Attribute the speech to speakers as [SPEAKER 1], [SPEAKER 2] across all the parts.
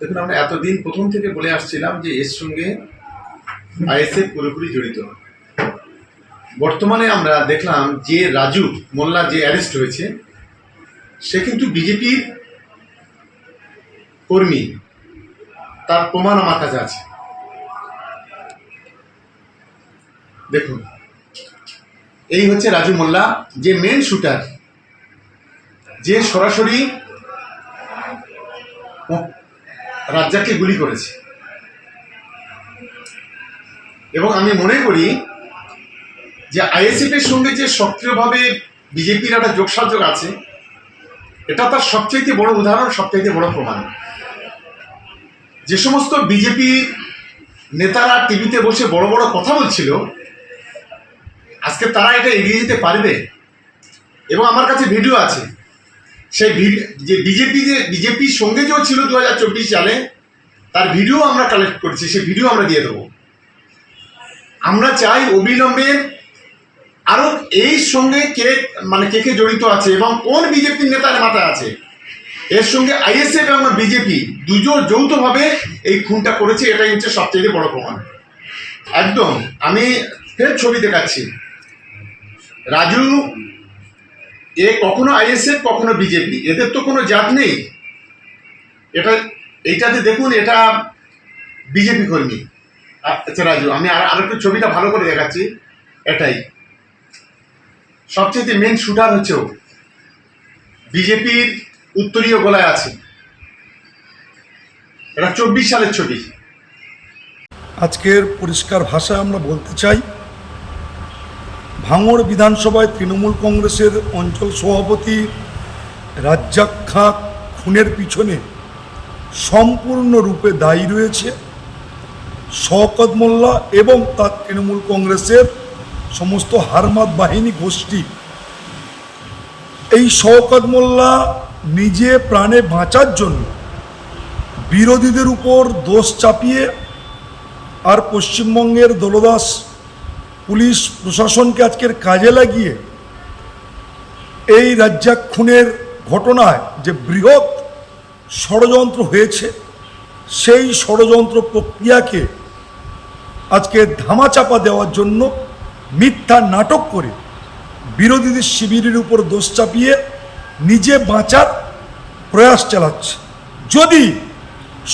[SPEAKER 1] দেখুন, আমরা এতদিন প্রথম থেকে বলে আসছিলাম যে এর সঙ্গে আইএসএফ পুরোপুরি জড়িত। বর্তমানে আমরা দেখলাম যে রাজু মোল্লা যে অ্যারেস্ট হয়েছে, সে কিন্তু বিজেপির কর্মী। তার প্রমাণ আমার কাছে আছে। দেখুন, এই হচ্ছে রাজু মোল্লা, যে মেন শুটার যে সরাসরি রাজ্জাককে গুলি করেছে। এবং আমি মনে করি যে আইএসএফ এর সঙ্গে যে সক্রিয়ভাবে বিজেপির একটা যোগসাযোগ আছে, এটা তার সবচাইতে বড় উদাহরণ, সবচাইতে বড় প্রমাণ। যে সমস্ত বিজেপি নেতারা টিভিতে বসে বড় বড় কথা বলছিল, আজকে তারা এটা এগিয়ে যেতে পারবে? এবং আমার কাছে ভিডিও আছে। সেই যে বিজেপি যে বিজেপির সঙ্গে যে ছিল দু হাজার চব্বিশ সালে, তার ভিডিও আমরা কালেক্ট করেছি সেই ভিডিও আমরা দিয়ে দেবো। আমরা চাই অবিলম্বে আরও এই সঙ্গে কে মানে কে কে জড়িত আছে এবং কোন বিজেপির নেতার মাথা আছে। এর সঙ্গে আইএসএফ এবং বিজেপি দুজন যৌথভাবে এই খুনটা করেছে, এটাই হচ্ছে সবচেয়ে বড় প্রমাণ। একদম, আমি ফের ছবি দেখাচ্ছি। রাজু এ কখনো আইএসএফ, কখনো বিজেপি। এদের তো কোনো জাত নেই। এটা, এইটাতে দেখুন, এটা বিজেপি কর্মী। আচ্ছা রাজু, আমি আর আরেকটু ছবিটা ভালো করে দেখাচ্ছি। এটাই। সবচেয়ে মেন শুটার হচ্ছে ও। বিজেপির উত্তরীয় গোলায় আছে। এটা চব্বিশ সালের ছবি।
[SPEAKER 2] আজকের পরিষ্কার ভাষায় আমরা বলতে চাই ভাঙড় বিধানসভায় তৃণমূল কংগ্রেসের অঞ্চল সভাপতি রাজ্জাক খাঁ খুনের পিছনে সম্পূর্ণরূপে দায়ী রয়েছে শওকত মোল্লা এবং তার তৃণমূল কংগ্রেসের সমস্ত হারমাত বাহিনী গোষ্ঠী। এই শওকত মোল্লা নিজে প্রাণে বাঁচার জন্য বিরোধীদের উপর দোষ চাপিয়ে আর পশ্চিমবঙ্গের দলদাস পুলিশ প্রশাসনকে আজকের কাজে লাগিয়ে এই রাজ্জাক খুনের ঘটনায় যে বৃহৎ ষড়যন্ত্র হয়েছে, সেই ষড়যন্ত্র প্রক্রিয়াকে আজকে ধামাচাপা দেওয়ার জন্য মিথ্যা নাটক করে বিরোধীদের শিবিরের উপর দোষ চাপিয়ে নিজে বাঁচার প্রয়াস চালাচ্ছে। যদি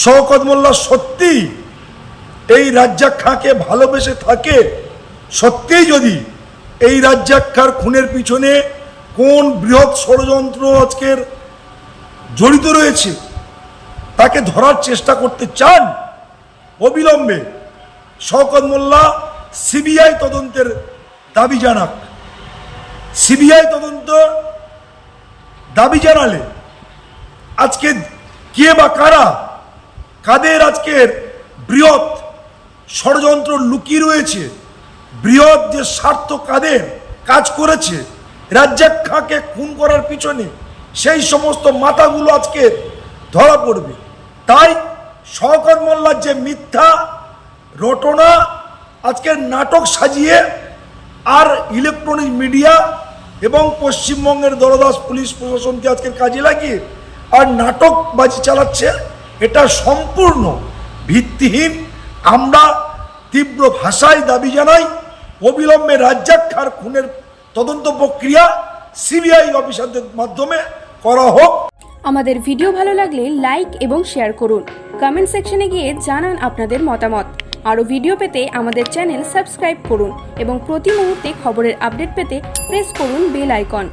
[SPEAKER 2] শওকত মোল্লা সত্যিই এই রাজ্জাক খাঁকে ভালোবেসে থাকে সত্যিই যদি এই রাজ্জাক খাঁর খুনের পিছনে কোন বৃহৎ ষড়যন্ত্র আজকের জড়িত রয়েছে, তাকে ধরার চেষ্টা করতে চান অবিলম্বে শওকত মোল্লা সিবিআই তদন্তের দাবি জানাক। সিবিআই তদন্ত দাবি জানালে আজকে কে বা কারা, কাদের আজকের বৃহৎ ষড়যন্ত্র লুকিয়ে রয়েছে বৃহৎ যে স্বার্থ কাদের কাজ করেছে, রাজ্জাক খাঁকে খুন করার পিছনে সেই সমস্ত মাথাগুলো আজকে ধরা পড়বে। তাই শওকত মোল্লার যে মিথ্যা রটনা, আজকের নাটক সাজিয়ে আর ইলেকট্রনিক মিডিয়া এবং পশ্চিমবঙ্গের দলদাস পুলিশ প্রশাসনকে আজকের কাজে লাগিয়ে আর নাটকবাজি চালাচ্ছে, এটা সম্পূর্ণ ভিত্তিহীন। আমরা তীব্র ভাষায় দাবি জানাই অবিলম্বে রাজ্জাক খার খুনের তদন্ত প্রক্রিয়া সিবিআই অফিসারদের মাধ্যমে করা হোক।
[SPEAKER 3] আমাদের ভিডিও ভালো লাগলে লাইক এবং শেয়ার করুন। কমেন্ট সেকশনে গিয়ে জানান আপনাদের মতামত। আরও ভিডিও পেতে আমাদের চ্যানেল সাবস্ক্রাইব করুন এবং প্রতি মুহূর্তে খবরের আপডেট পেতে প্রেস করুন বেল আইকন।